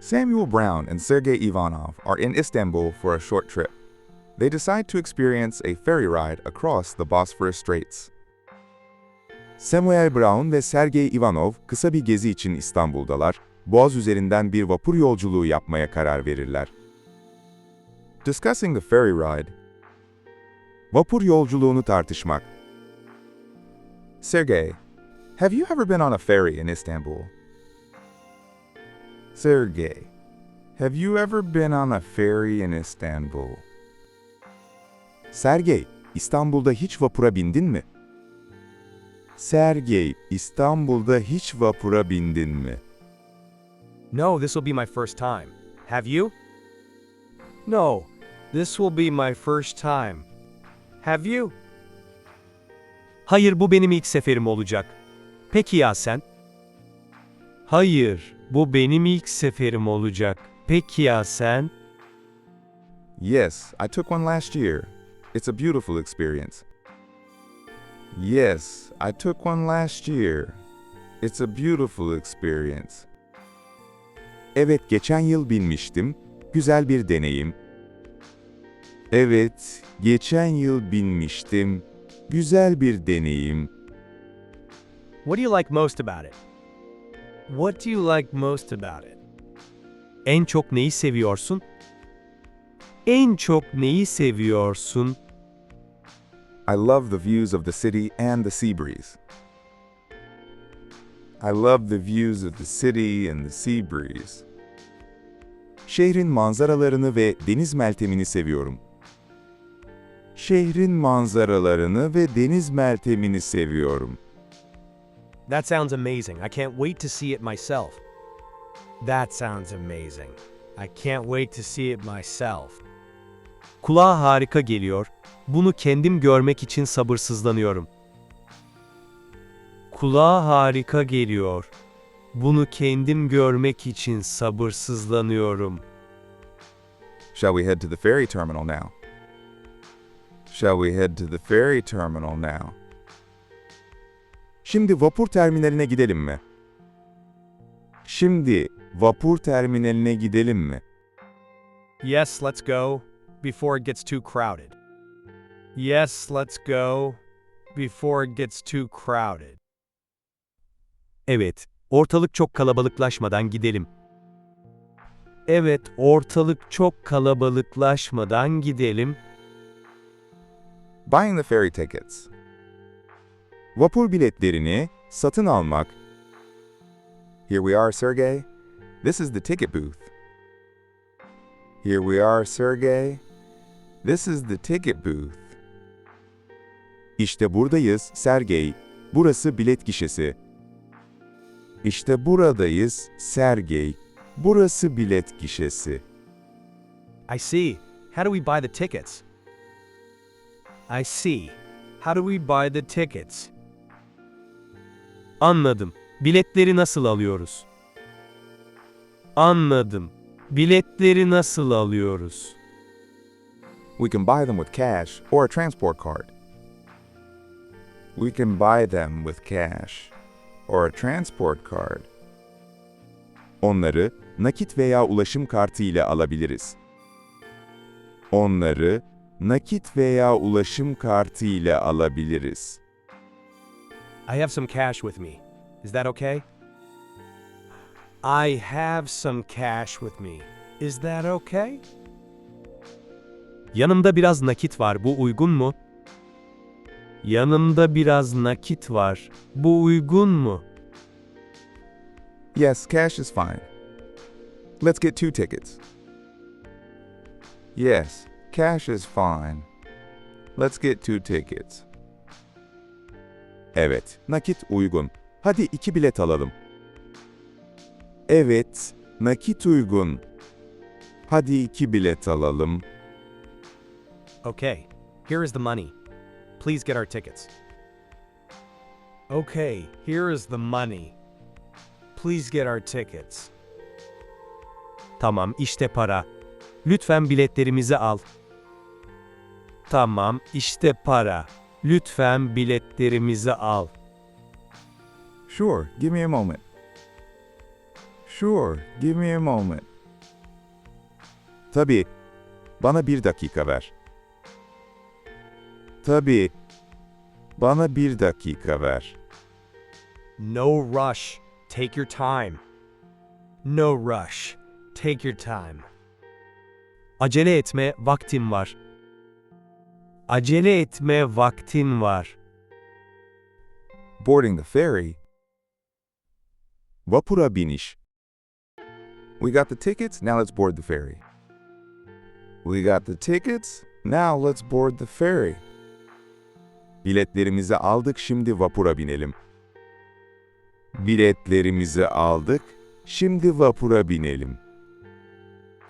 Samuel Brown and Sergei Ivanov are in Istanbul for a short trip. They decide to experience a ferry ride across the Bosphorus Straits. Samuel Brown ve Sergey Ivanov kısa bir gezi için İstanbul'dalar, Boğaz üzerinden bir vapur yolculuğu yapmaya karar verirler. Discussing the ferry ride. Vapur yolculuğunu tartışmak. Sergey, have you ever been on a ferry in Istanbul? Sergey, have you ever been on a ferry in Istanbul? Sergey, İstanbul'da hiç vapura bindin mi? Sergey, İstanbul'da hiç vapura bindin mi? No, this will be my first time. Have you? No, this will be my first time. Have you? Hayır, bu benim ilk seferim olacak. Peki ya sen? Hayır, bu benim ilk seferim olacak. Peki ya sen? Yes, I took one last year. It's a beautiful experience. Yes, I took one last year. It's a beautiful experience. Evet, geçen yıl binmiştim. Güzel bir deneyim. Evet, geçen yıl binmiştim. Güzel bir deneyim. What do you like most about it? What do you like most about it? En çok neyi seviyorsun? En çok neyi seviyorsun? I love the views of the city and the sea breeze. I love the views of the city and the sea breeze. Şehrin manzaralarını ve deniz meltemini seviyorum. Şehrin manzaralarını ve deniz meltemini seviyorum. That sounds amazing. I can't wait to see it myself. That sounds amazing. I can't wait to see it myself. Kulağa harika geliyor. Bunu kendim görmek için sabırsızlanıyorum. Kulağa harika geliyor. Bunu kendim görmek için sabırsızlanıyorum. Shall we head to the ferry terminal now? Shall we head to the ferry terminal now? Şimdi vapur terminaline gidelim mi? Şimdi vapur terminaline gidelim mi? Yes, let's go before it gets too crowded. Yes, let's go before it gets too crowded. Evet, ortalık çok kalabalıklaşmadan gidelim. Evet, ortalık çok kalabalıklaşmadan gidelim. Buying the ferry tickets. Vapur biletlerini satın almak. Here we are, Sergey. This is the ticket booth. Here we are, Sergey. This is the ticket booth. İşte buradayız, Sergey. Burası bilet gişesi. İşte buradayız, Sergey. Burası bilet gişesi. I see. How do we buy the tickets? I see. How do we buy the tickets? Anladım. Biletleri nasıl alıyoruz? Anladım. Biletleri nasıl alıyoruz? We can buy them with cash or a transport card. We can buy them with cash or a transport card. Onları nakit veya ulaşım kartı ile alabiliriz. Onları nakit veya ulaşım kartı ile alabiliriz. I have some cash with me. Is that okay? I have some cash with me. Is that okay? Yanımda biraz nakit var. Bu uygun mu? Yanımda biraz nakit var. Bu uygun mu? Yes, cash is fine. Let's get two tickets. Yes, cash is fine. Let's get two tickets. Evet, nakit uygun. Hadi iki bilet alalım. Evet, nakit uygun. Hadi iki bilet alalım. Okay, here is the money. Please get our tickets. Okay, here is the money. Please get our tickets. Tamam, işte para. Lütfen biletlerimizi al. Tamam, işte para. Lütfen biletlerimizi al. Sure, give me a moment. Sure, give me a moment. Tabii. Bana bir dakika ver. Tabii. Bana bir dakika ver. No rush. Take your time. No rush. Take your time. Acele etme, vaktim var. Acele etme, vaktin var. Boarding the ferry. Vapura biniş. We got the tickets, now let's board the ferry. We got the tickets, now let's board the ferry. Biletlerimizi aldık, şimdi vapura binelim. Biletlerimizi aldık, şimdi vapura binelim.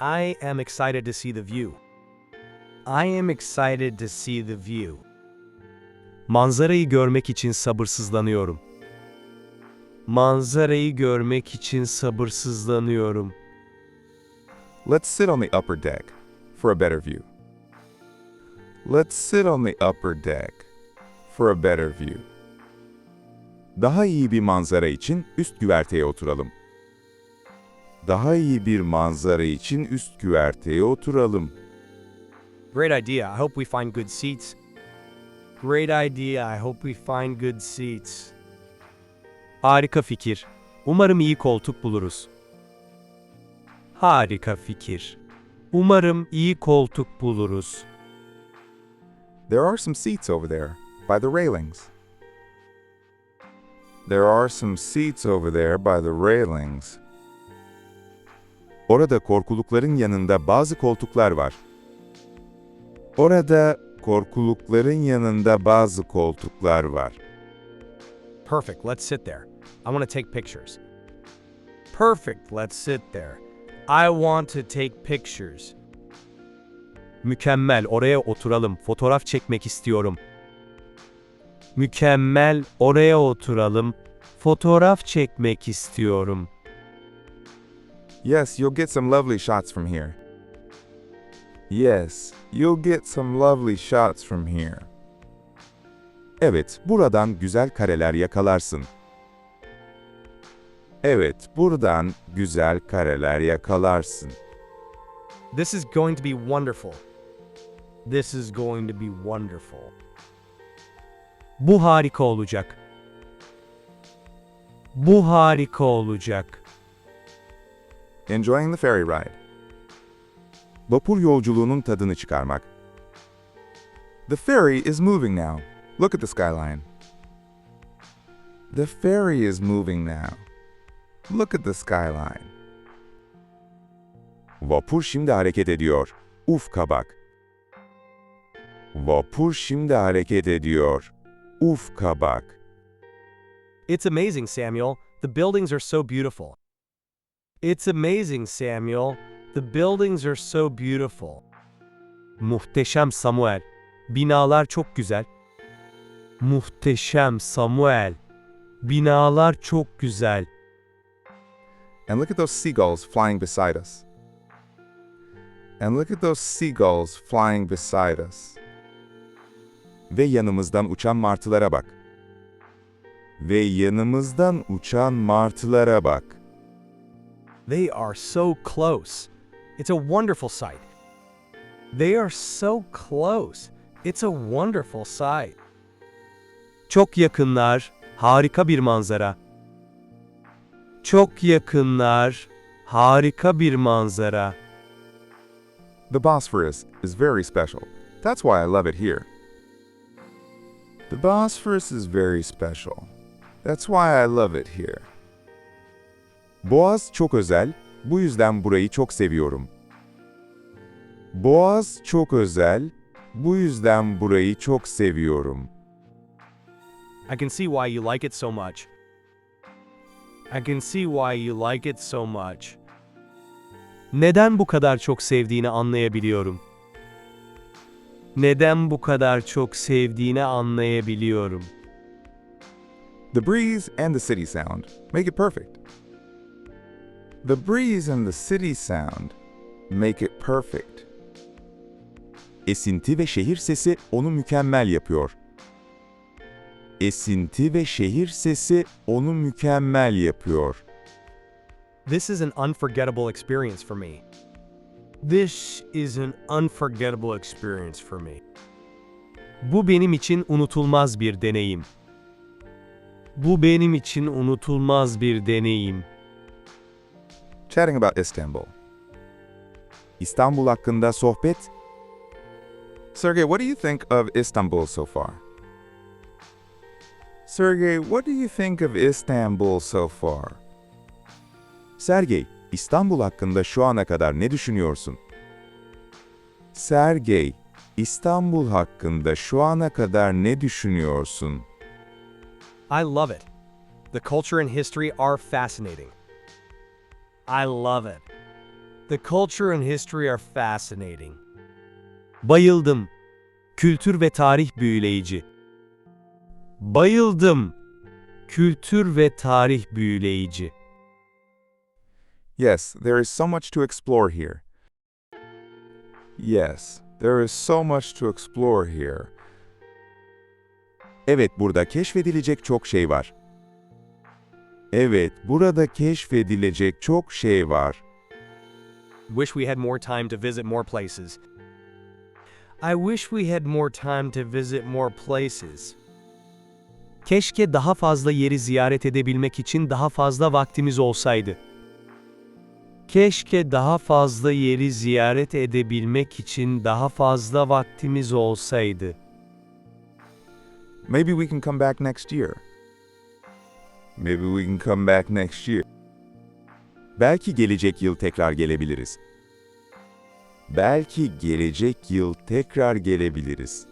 I am excited to see the view. I am excited to see the view. Manzarayı görmek için sabırsızlanıyorum. Manzarayı görmek için sabırsızlanıyorum. Let's sit on the upper deck for a better view. Let's sit on the upper deck for a better view. Daha iyi bir manzara için üst güverteye oturalım. Daha iyi bir manzara için üst güverteye oturalım. Great idea. I hope we find good seats. Great idea. I hope we find good seats. Harika fikir. Umarım iyi koltuk buluruz. Harika fikir. Umarım iyi koltuk buluruz. There are some seats over there by the railings. There are some seats over there by the railings. Orada korkulukların yanında bazı koltuklar var. Orada korkulukların yanında bazı koltuklar var. Perfect. Let's sit there. I want to take pictures. Perfect. Let's sit there. I want to take pictures. Mükemmel. Oraya oturalım. Fotoğraf çekmek istiyorum. Mükemmel. Oraya oturalım. Fotoğraf çekmek istiyorum. Yes, you'll get some lovely shots from here. Yes, you'll get some lovely shots from here. Evet, buradan güzel kareler yakalarsın. Evet, buradan güzel kareler yakalarsın. This is going to be wonderful. This is going to be wonderful. Bu harika olacak. Bu harika olacak. Enjoying the ferry ride. Vapur yolculuğunun tadını çıkarmak. The ferry is moving now. Look at the skyline. The ferry is moving now. Look at the skyline. Vapur şimdi hareket ediyor. Ufka bak. Vapur şimdi hareket ediyor. Ufka bak. It's amazing, Samuel. The buildings are so beautiful. It's amazing, Samuel. The buildings are so beautiful. Muhteşem Samuel. Binalar çok güzel. Muhteşem Samuel. Binalar çok güzel. And look at those seagulls flying beside us. And look at those seagulls flying beside us. Ve yanımızdan uçan martılara bak. Ve yanımızdan uçan martılara bak. They are so close. It's a wonderful sight. They are so close. It's a wonderful sight. Çok yakınlar, harika bir manzara. Çok yakınlar, harika bir manzara. The Bosphorus is very special. That's why I love it here. The Bosphorus is very special. That's why I love it here. Boğaz çok özel, bu yüzden burayı çok seviyorum. Boğaz çok özel, bu yüzden burayı çok seviyorum. I can see why you like it so much. I can see why you like it so much. Neden bu kadar çok sevdiğini anlayabiliyorum. Neden bu kadar çok sevdiğini anlayabiliyorum. The breeze and the city sound make it perfect. The breeze and the city sound make it perfect. Esinti ve şehir sesi onu mükemmel yapıyor. Esinti ve şehir sesi onu mükemmel yapıyor. This is an unforgettable experience for me. This is an unforgettable experience for me. Bu benim için unutulmaz bir deneyim. Bu benim için unutulmaz bir deneyim. Chatting about Istanbul. İstanbul hakkında sohbet. Sergey, what do you think of Istanbul so far? Sergey, what do you think of Istanbul so far? Sergey, İstanbul hakkında şu ana kadar ne düşünüyorsun? Sergey, İstanbul hakkında şu ana kadar ne düşünüyorsun? I love it. The culture and history are fascinating. I love it. The culture and history are fascinating. Bayıldım. Kültür ve tarih büyüleyici. Bayıldım. Kültür ve tarih büyüleyici. Yes, there is so much to explore here. Yes, there is so much to explore here. Evet, burada keşfedilecek çok şey var. Evet, burada keşfedilecek çok şey var. Wish we had more time to visit more places. I wish we had more time to visit more places. Keşke daha fazla yeri ziyaret edebilmek için daha fazla vaktimiz olsaydı. Keşke daha fazla yeri ziyaret edebilmek için daha fazla vaktimiz olsaydı. Maybe we can come back next year. Maybe we can come back next year. Belki gelecek yıl tekrar gelebiliriz. Belki gelecek yıl tekrar gelebiliriz.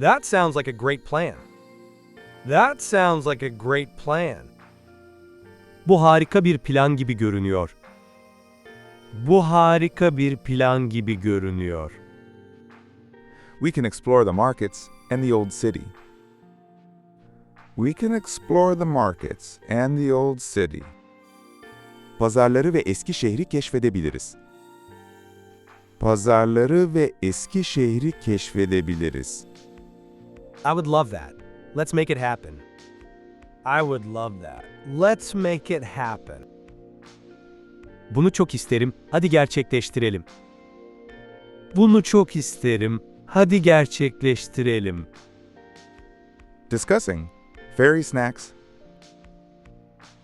That sounds like a great plan. That sounds like a great plan. Bu harika bir plan gibi görünüyor. Bu harika bir plan gibi görünüyor. We can explore the markets and the old city. We can explore the markets and the old city. Pazarları ve eski şehri keşfedebiliriz. Pazarları ve eski şehri keşfedebiliriz. I would love that. Let's make it happen. I would love that. Let's make it happen. Bunu çok isterim. Hadi gerçekleştirelim. Bunu çok isterim. Hadi gerçekleştirelim. Discussing ferry snacks.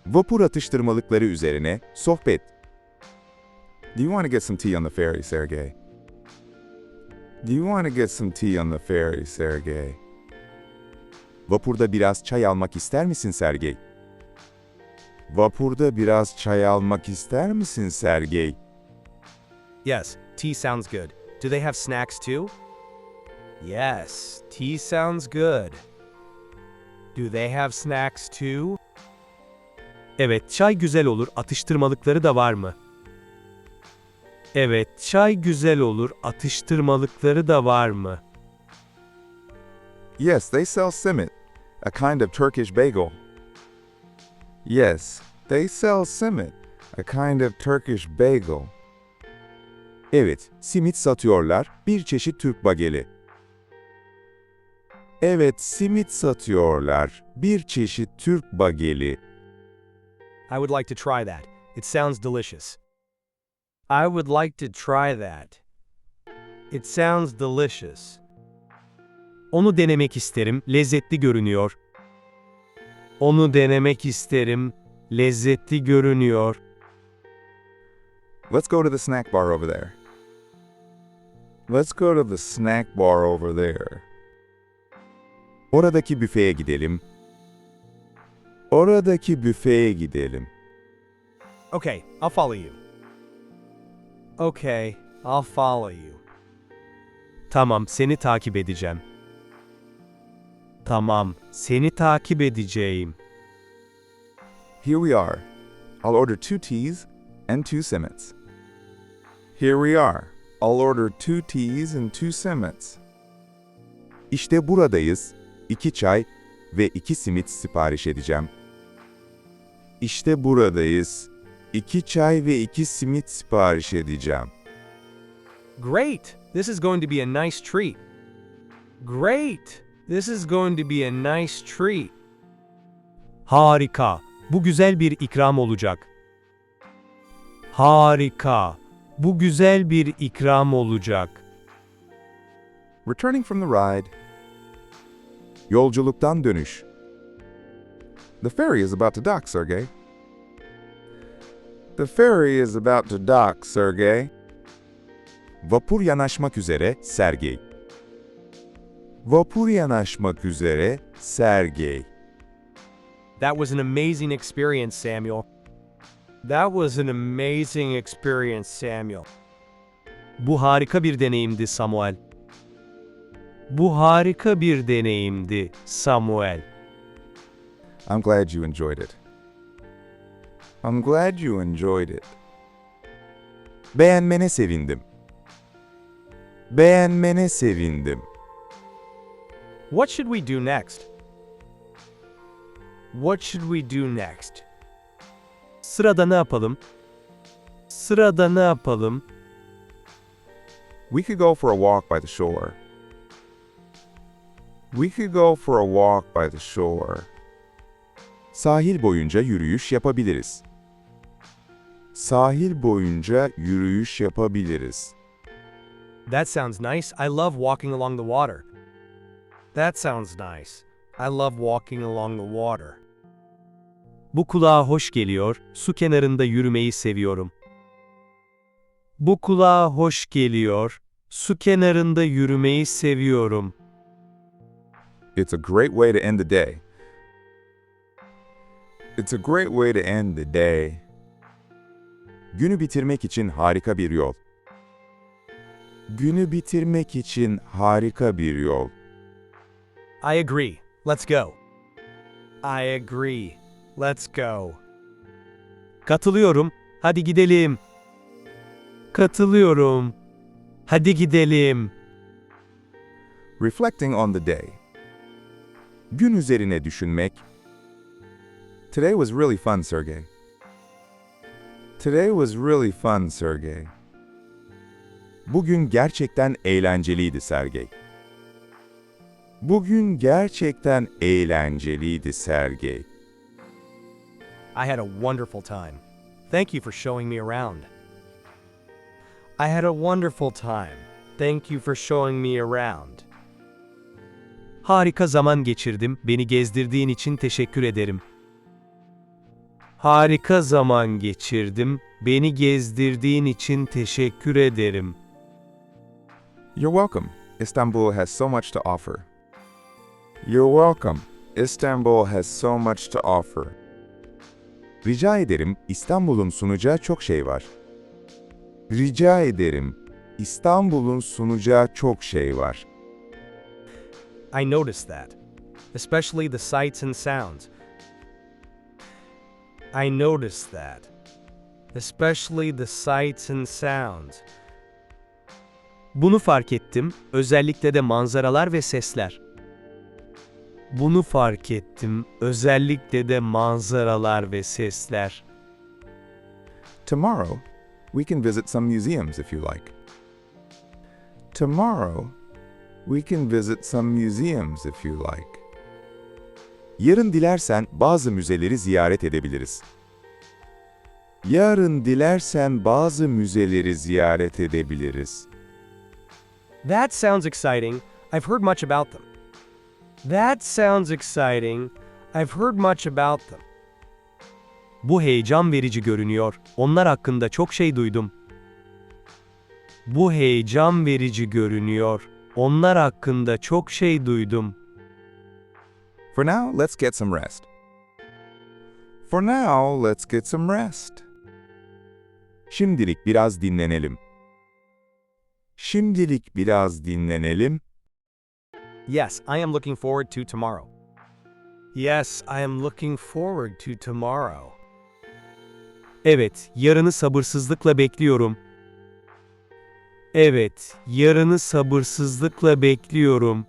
Vapur atıştırmalıkları üzerine sohbet. Do you want to get some tea on the ferry, Sergey? Do you want to get some tea on the ferry, Sergey? Vapurda biraz çay almak ister misin Sergey? Vapurda biraz çay almak ister misin Sergey? Yes, tea sounds good. Do they have snacks too? Yes, tea sounds good. Do they have snacks too? Evet, çay güzel olur. Atıştırmalıkları da var mı? Evet, çay güzel olur. Atıştırmalıkları da var mı? Yes, they sell simit, a kind of Turkish bagel. Yes, they sell simit, a kind of Turkish bagel. Evet, simit satıyorlar, bir çeşit Türk bageli. Evet, simit satıyorlar, bir çeşit Türk bageli. I would like to try that. It sounds delicious. I would like to try that. It sounds delicious. Onu denemek isterim. Lezzetli görünüyor. Onu denemek isterim. Lezzetli görünüyor. Let's go to the snack bar over there. Let's go to the snack bar over there. Oradaki büfeye gidelim. Oradaki büfeye gidelim. Okay, I'll follow you. Okay, I'll follow you. Tamam, seni takip edeceğim. Tamam, seni takip edeceğim. Here we are. I'll order two teas and two simits. Here we are. I'll order two teas and two simits. İşte buradayız. İki çay ve iki simit sipariş edeceğim. İşte buradayız. İki çay ve iki simit sipariş edeceğim. Great! This is going to be a nice treat. Great! This is going to be a nice treat. Harika! Bu güzel bir ikram olacak. Harika! Bu güzel bir ikram olacak. Returning from the ride. Yolculuktan dönüş. The ferry is about to dock, Sergey. The ferry is about to dock, Sergey. Vapur yanaşmak üzere, Sergey. Vapur yanaşmak üzere, Sergey. That was an amazing experience, Samuel. That was an amazing experience, Samuel. Bu harika bir deneyimdi, Samuel. Bu harika bir deneyimdi, Samuel. I'm glad you enjoyed it. I'm glad you enjoyed it. Beğenmene sevindim. Beğenmene sevindim. What should we do next? What should we do next? Sırada ne yapalım? Sırada ne yapalım? We could go for a walk by the shore. We could go for a walk by the shore. Sahil boyunca yürüyüş yapabiliriz. Sahil boyunca yürüyüş yapabiliriz. That sounds nice. I love walking along the water. That sounds nice. I love walking along the water. Bu kulağa hoş geliyor. Su kenarında yürümeyi seviyorum. Bu kulağa hoş geliyor. Su kenarında yürümeyi seviyorum. It's a great way to end the day. It's a great way to end the day. Günü bitirmek için harika bir yol. Günü bitirmek için harika bir yol. I agree. Let's go. I agree. Let's go. Katılıyorum. Hadi gidelim. Katılıyorum. Hadi gidelim. Reflecting on the day. Gün üzerine düşünmek. Today was really fun, Sergey. Today was really fun, Sergey. Bugün gerçekten eğlenceliydi, Sergey. Bugün gerçekten eğlenceliydi, Sergey. I had a wonderful time. Thank you for showing me around. I had a wonderful time. Thank you for showing me around. Harika zaman geçirdim. Beni gezdirdiğin için teşekkür ederim. Harika zaman geçirdim. Beni gezdirdiğin için teşekkür ederim. You're welcome. Istanbul has so much to offer. You're welcome. Istanbul has so much to offer. Rica ederim, İstanbul'un sunacağı çok şey var. Rica ederim, İstanbul'un sunacağı çok şey var. I noticed that, especially the sights and sounds. I noticed that, especially the sights and sounds. Bunu fark ettim, özellikle de manzaralar ve sesler. Bunu fark ettim, özellikle de manzaralar ve sesler. Tomorrow, we can visit some museums if you like. Tomorrow, we can visit some museums if you like. Yarın dilersen bazı müzeleri ziyaret edebiliriz. Yarın dilersen bazı müzeleri ziyaret edebiliriz. That sounds exciting. I've heard much about them. That sounds exciting. I've heard much about them. Bu heyecan verici görünüyor. Onlar hakkında çok şey duydum. Bu heyecan verici görünüyor. Onlar hakkında çok şey duydum. For now, let's get some rest. For now, let's get some rest. Şimdilik biraz dinlenelim. Şimdilik biraz dinlenelim. Yes, I am looking forward to tomorrow. Yes, I am looking forward to tomorrow. Evet, yarını sabırsızlıkla bekliyorum. Evet, yarını sabırsızlıkla bekliyorum.